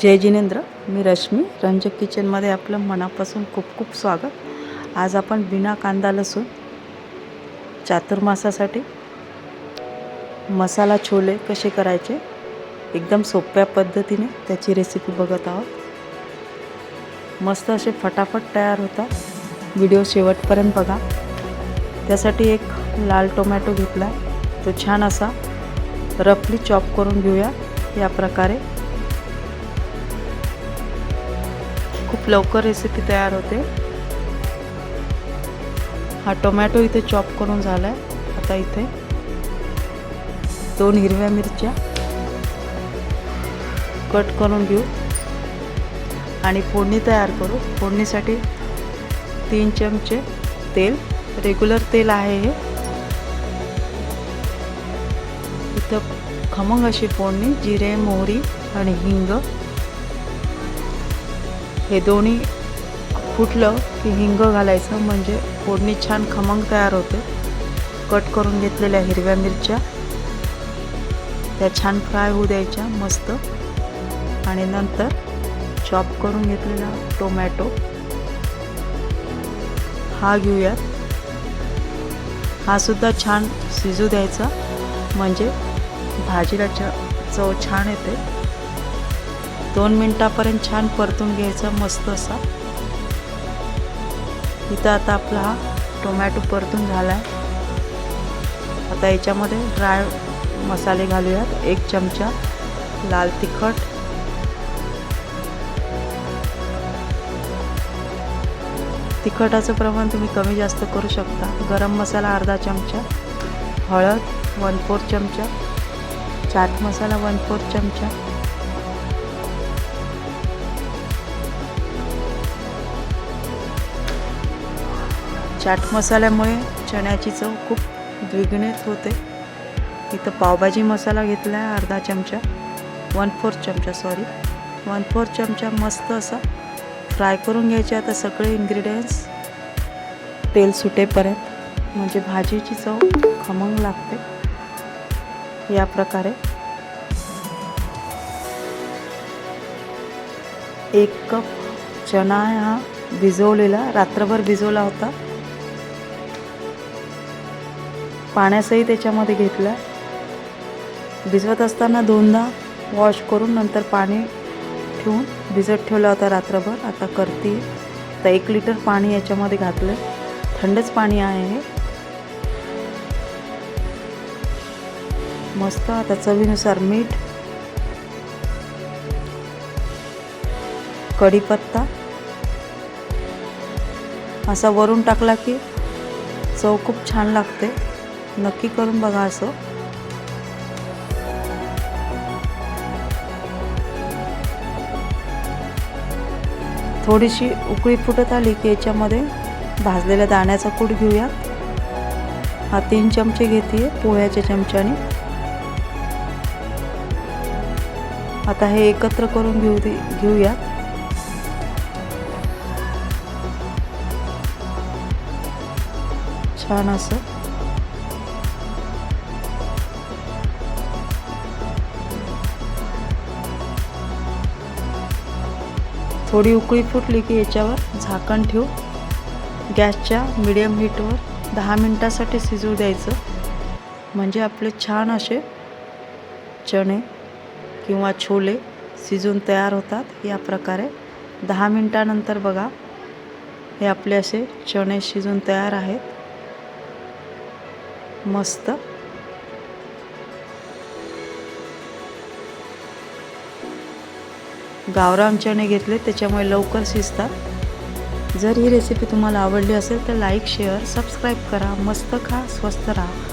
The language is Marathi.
जय जिनेंद्र मी रश्मी. रंजक किचनमध्ये आपलं मनापासून खूप खूप स्वागत. आज आपण बिना कांदा लसूण चातुर्मासासाठी मसाला छोले कसे करायचे एकदम सोप्या पद्धतीने त्याची रेसिपी बघत आहोत. मस्त असे फटाफट तयार होतात. व्हिडिओ शेवटपर्यंत बघा. त्यासाठी एक लाल टोमॅटो घेतला. तो छान असा रफली चॉप करून घेऊया. या प्रकारे खूप लवकर रेसिपी तयार होते. हा टोमॅटो इथे चॉप करून झाला आहे आता इथे दोन हिरव्या मिरच्या कट करून घेऊ. आणि फोडणी तयार करू. फोडणीसाठी तीन चमचे तेल. रेग्युलर तेल आहे हे. इथं खमंग अशी फोडणी जिरे मोहरी आणि हिंग हे दोन्ही फुटलं की हिंग घालायचं म्हणजे फोडणी छान खमंग तयार होते. कट करून घेतलेल्या हिरव्या मिरच्या. त्या छान फ्राय होऊ द्यायच्या मस्त. आणि नंतर चॉप करून घेतलेला टोमॅटो. हा घेऊयात. हा सुद्धा छान शिजू द्यायचा म्हणजे भाजीला च चव छान येते. दोन मिनटापर्यंत छान परतून घ्यायचा मस्त असा. इथं आता आपला हा टोमॅटो परतून झाला आहे आता याच्यामध्ये ड्राय मसाले घालूयात एक चमचा लाल तिखट. तिखटाचं प्रमाण तुम्ही कमी जास्त करू शकता. गरम मसाला अर्धा चमचा हळद वन फोर चमचा चाट मसाला वन फोर चमचा चाट मसाल्यामुळे चण्याची चव खूप द्विगुणित होते. इथं पावभाजी मसाला घेतला आहे अर्धा चमचा. वन फोर चमचा सॉरी वन फोर चमचा मस्त असा फ्राय करून घ्यायचे आता सगळे इन्ग्रेडियंट्स तेल सुटेपर्यंत. म्हणजे भाजीची चव खमंग लागते. या प्रकारे. एक कप चणा हा भिजवलेला रात्रभर भिजवला होता. पाण्यासही त्याच्यामध्ये घेतलं. भिजवत असताना दोनदा वॉश करून नंतर पाणी ठेवून भिजत ठेवला होता रात्रभर. आता करते. आता एक लिटर पाणी याच्यामध्ये घातलं. थंडच पाणी आहे. हे मस्त. आता चवीनुसार मीठ कढीपत्ता असा वरून टाकला की चव खूप छान लागते. नक्की करून बघा असं. थोडीशी उकळी फुटत आली की याच्यामध्ये भाजलेल्या दाण्याचा कूट घेऊया. हा तीन चमचे घेते पोह्याच्या चमच्याने. आता हे एकत्र करून घेऊ दे घेऊया. छान असं. थोडी उकळी फुटली की याच्यावर झाकण ठेवू. गॅसच्या मिडियम हीटवर दहा मिनटासाठी शिजवू द्यायचं. म्हणजे आपले छान असे चणे किंवा छोले शिजून तयार होतात. या प्रकारे दहा मिनटानंतर बघा हे आपले असे चणे शिजून तयार आहेत. मस्त. गावरान चणे घेतले त्याच्यामुळे लवकर शिजतात. जर ही रेसिपी तुम्हाला आवडली असेल तर लाईक शेअर सबस्क्राईब करा. मस्त खा स्वस्त राहा.